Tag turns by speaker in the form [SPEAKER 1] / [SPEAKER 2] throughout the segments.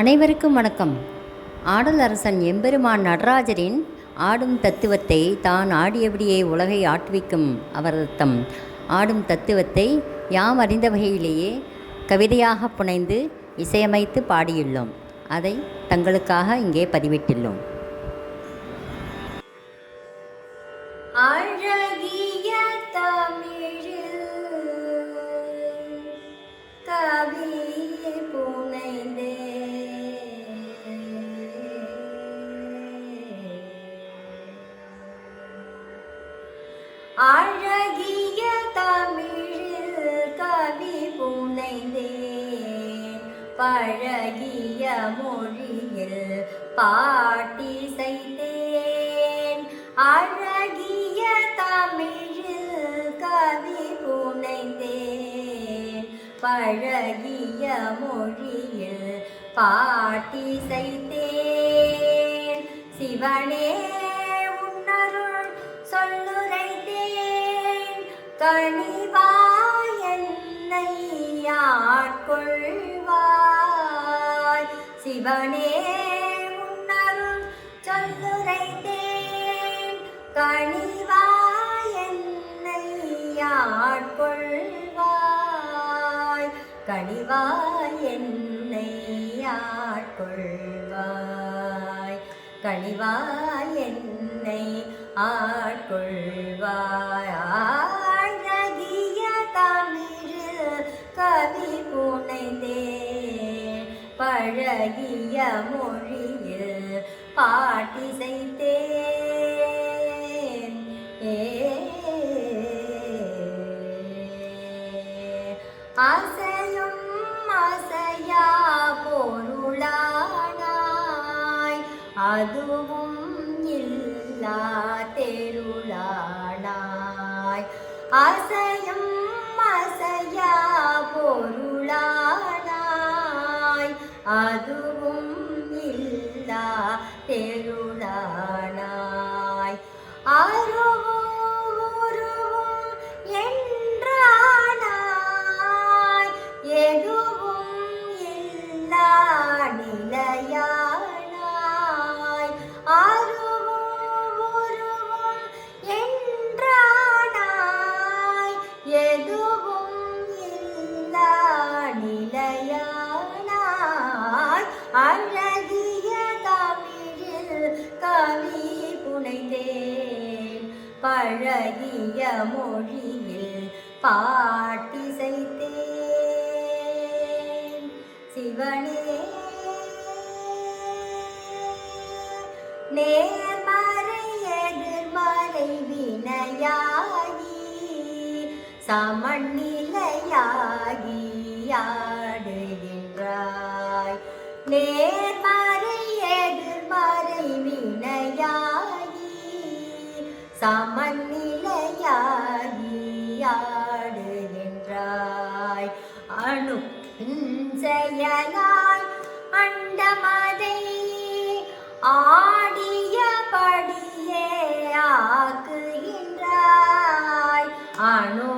[SPEAKER 1] அனைவருக்கும் வணக்கம். ஆடல் அரசன் எம்பெருமான் நடராஜரின் ஆடும் தத்துவத்தை தான் ஆடியபடியே உலகை ஆட்டுவிக்கும் அவரது தம் ஆடும் தத்துவத்தை யாம் அறிந்த வகையிலேயே கவிதையாக புனைந்து இசையமைத்து பாடியுள்ளோம். அதை தங்களுக்காக இங்கே பதிவிட்டுள்ளோம்.
[SPEAKER 2] அழகிய தமிழில் கவி புனைந்தேன். பழகிய மொழியில் பாட்டி செய்தேன் அழகிய தமிழில் கவி புனைந்தேன். பழகிய மொழியில் பாட்டி செய்தேன் சிவனே கனிவாய் என்னை ஆட்கொள்வாய். சிவனே உன்னருள் சொல்லுரைத்தேன். கனிவாய் என்னை ஆட்கொள்வாய். கனிவாய் என்னை ஆட்கொள்வாய். கனிவாய் என்னை ஆட்கொள்வாய். அழகிய மொழியில் பாட்டி செய்தேன் அசையும் அசையா பொருளானாய். அதுவும் இல்லா தெருளானாய். அசையும் அதுவும் பழகிய மொழியில் பாட்டி சிவனே நேர்மறை எதிர்மறை வினையாகி சமநிலையாகி ஆடுகின்றாய். நேர் சமநிலையாடுகின்றாய் அணு செயலாய் அண்டமதை ஆடியபடியே ஆக்குகின்றாய். அணு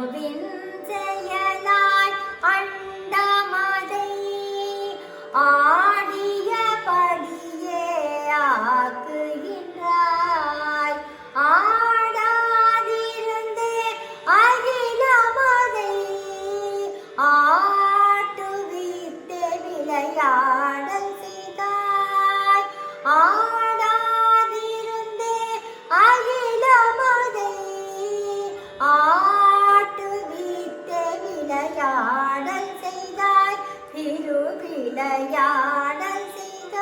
[SPEAKER 2] விளையாடல் செய்த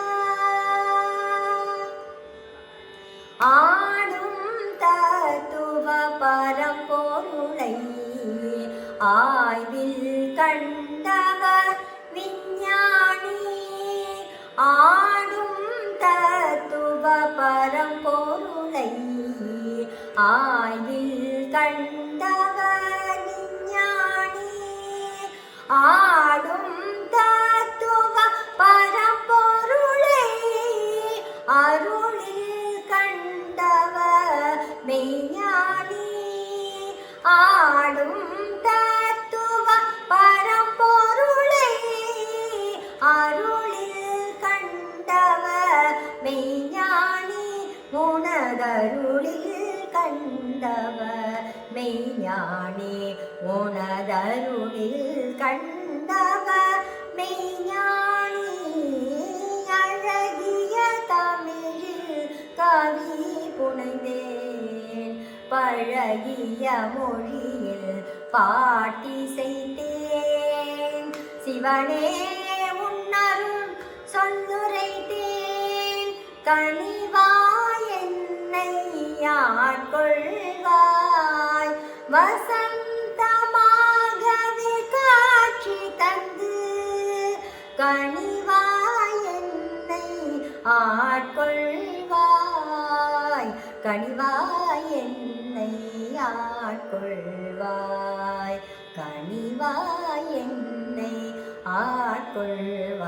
[SPEAKER 2] ஆடும் தத்துவ பரம்பொருளை ஆய்வில் கண்டவர் விஞ்ஞானி. ஆடும் தத்துவ பரம்பொருளை ஆய்வில் கண்டவர் விஞ்ஞானி. ஆ கண்டவர் மெய்ஞானி உனதருளில் கண்டவ மெய்ஞானி அழகிய தமிழில் கவி புனைந்தேன். பழகிய மொழியில் பாட்டி செய்தேன். சிவனே உன்னரும் சொல்லுரைத்தேன். கனிவா என்னை ஆட்கொள்வாய் வசந்தமாகவே காட்சி தந்து கனிவாய் என்னை ஆட்கொள்வாய். கனிவாய் என்னை ஆட்கொள்வாய். கனிவாய் என்னை ஆட்கொள்வாய்.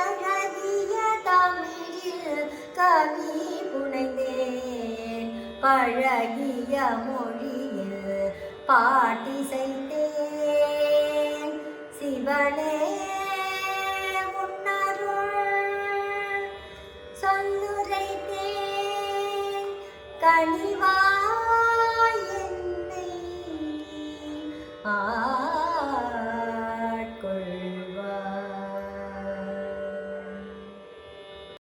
[SPEAKER 2] அழகிய தமிழில் கவி புனைந்தேன். பழகிய மொழி பாட்டிசைத்தேன் சிவனே உன்னருள் சொல்லுரைத்தேன். கனிவாய் என்னை ஆ